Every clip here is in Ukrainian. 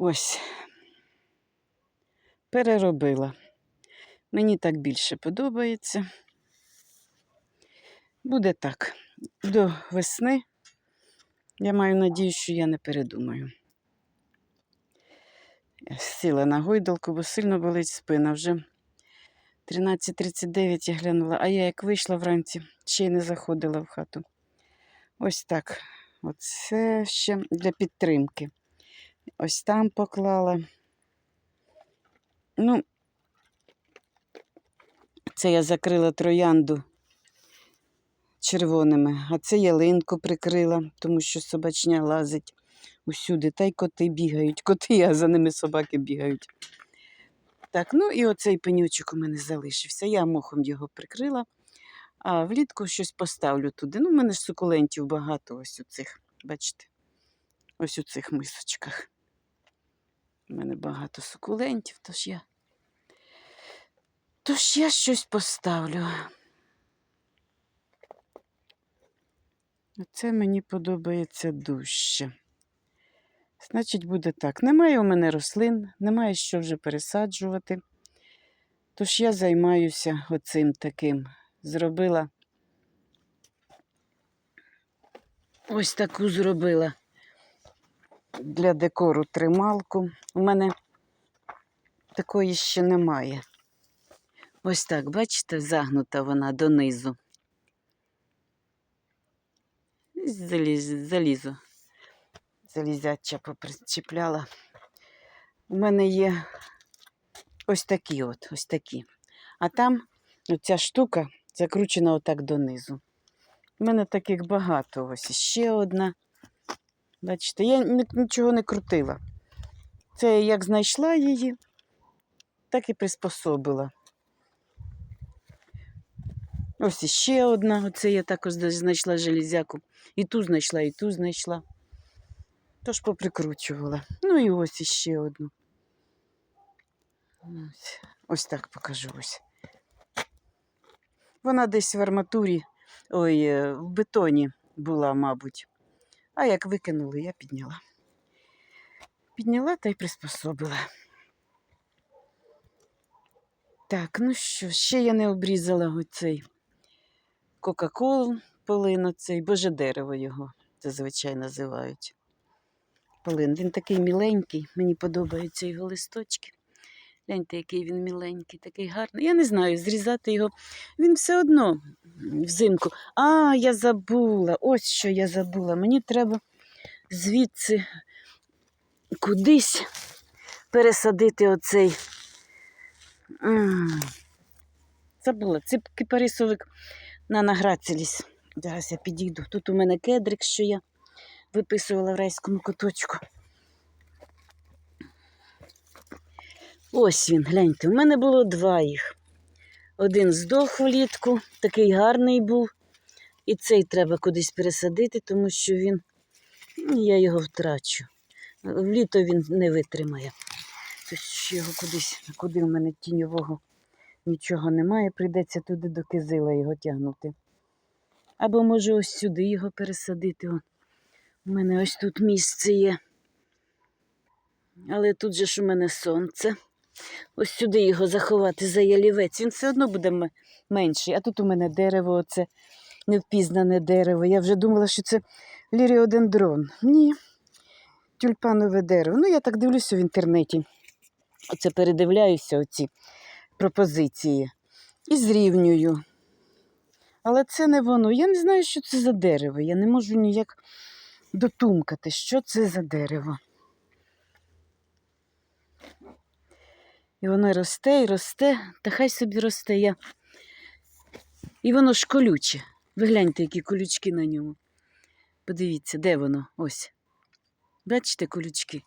Ось. Переробила. Мені так більше подобається. Буде так. До весни. Я маю надію, що я не передумаю. Я Сіла на гойдалку, бо сильно болить спина. Вже 13.39 я глянула, а я як вийшла вранці, ще й не заходила в хату. Ось так. Оце ще для підтримки. Ось там поклала. Ну, це я закрила троянду червоними, а це ялинку прикрила, тому що собачня лазить усюди. Та й коти бігають. Коти, а за ними собаки бігають. Так, ну і оцей пенючок у мене залишився. Я мохом його прикрила, а влітку щось поставлю туди. Ну, в мене ж сукулентів багато ось у цих, бачите, ось у цих мисочках. У мене багато сукулентів, тож я. Тож я щось поставлю. Це мені подобається дужче. Значить, буде так. Немає у мене рослин, немає що вже пересаджувати. Тож я займаюся оцим таким. Зробила ось таку зробила для декору трималку. У мене такої ще немає. Ось так, бачите, загнута вона донизу. Заліз, залізо. Залізяча попричіпляла. У мене є ось такі от, ось такі. А там ця штука закручена отак донизу. У мене таких багато. Ось ще одна. Бачите, я нічого не крутила. Це я як знайшла її, так і приспособила. Ось іще одна. Оце я також знайшла железяку. І ту знайшла, і ту знайшла. Тож поприкручувала. Ну і ось іще одну. Ось, ось так покажу ось. Вона десь в арматурі, ой, е, в бетоні була, мабуть. А як викинули, я підняла. Підняла та й приспособила. Так, ну що, ще я не обрізала оцей Кока-колу полин оцей, боже дерево його зазвичай називають. Полин. Він такий міленький, мені подобаються його листочки. Гляньте, який він міленький, такий гарний. Я не знаю, зрізати його. Він все одно взимку. А, я забула, ось що я забула. Мені треба звідси кудись пересадити оцей. Забула, це кипарисовик на награцеліс. Зараз я підійду. Тут у мене кедрик, що я виписувала в райському куточку. Ось він, гляньте, у мене було два їх. Один здох влітку, такий гарний був. І цей треба кудись пересадити, тому що він, ну, я його втрачу. Вліто він не витримає. Тож його кудись, куди в мене тіньового нічого немає, прийдеться туди до кизила його тягнути. Або може ось сюди його пересадити. О, у мене ось тут місце є. Але тут же ж у мене сонце. Ось сюди його заховати за ялівець. Він все одно буде менший. А тут у мене дерево, оце невпізнане дерево. Я вже думала, що це ліріодендрон. Ні. Тюльпанове дерево. Ну, я так дивлюся в інтернеті. Оце передивляюся, оці пропозиції. І зрівнюю. Але це не воно. Я не знаю, що це за дерево. Я не можу ніяк дотумкати, що це за дерево. І воно росте і росте, та хай собі росте я. І воно ж колюче. Ви гляньте, які колючки на ньому. Подивіться, де воно? Ось. Бачите колючки?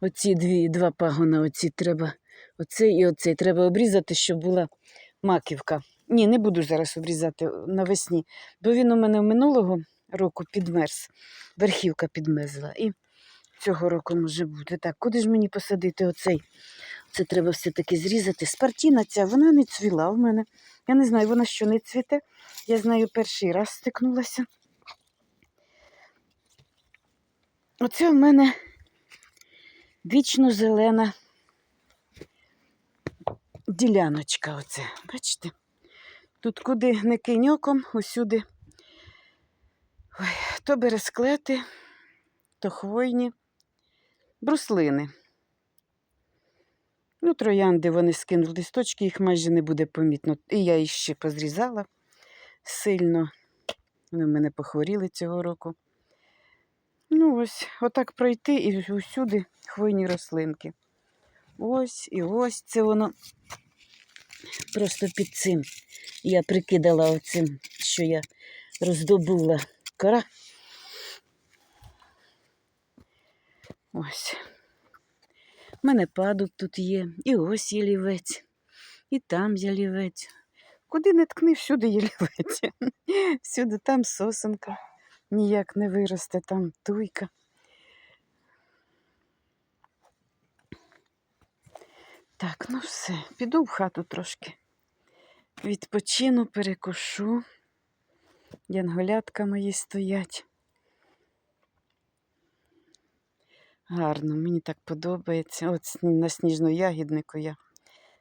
Оці дві, два пагона, оці треба. Оцей і оцей треба обрізати, щоб була маківка. Ні, не буду зараз обрізати навесні, бо він у мене минулого року підмерз. Верхівка підмерзла. І цього року може бути. Так, куди ж мені посадити оцей? Це треба все-таки зрізати. Спартіна ця, вона не цвіла в мене. Я не знаю, вона що не цвіте. Я з нею перший раз стикнулася. Оце в мене вічно зелена діляночка. Оце. Бачите? Тут куди не кинь оком, усюди. Ой, то бересклети, то хвойні, бруслини. Ну, троянди вони скинули листочки, їх майже не буде помітно. І я їх ще позрізала сильно. Вони в мене похворіли цього року. Ну, ось, отак пройти і усюди хвойні рослинки. Ось і ось це воно просто під цим. Я прикидала оцим, що я роздобула кора. Ось. У мене падуб тут є, і ось ялівець, і там ялівець. Куди не ткни, всюди ялівець. Всюди там сосенка ніяк не виросте, там туйка. Так, ну все, піду в хату трошки. Відпочину, перекушу. Янголятка мої стоять. Гарно, мені так подобається. От на сніжно-ягіднику я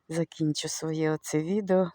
закінчу своє оце відео.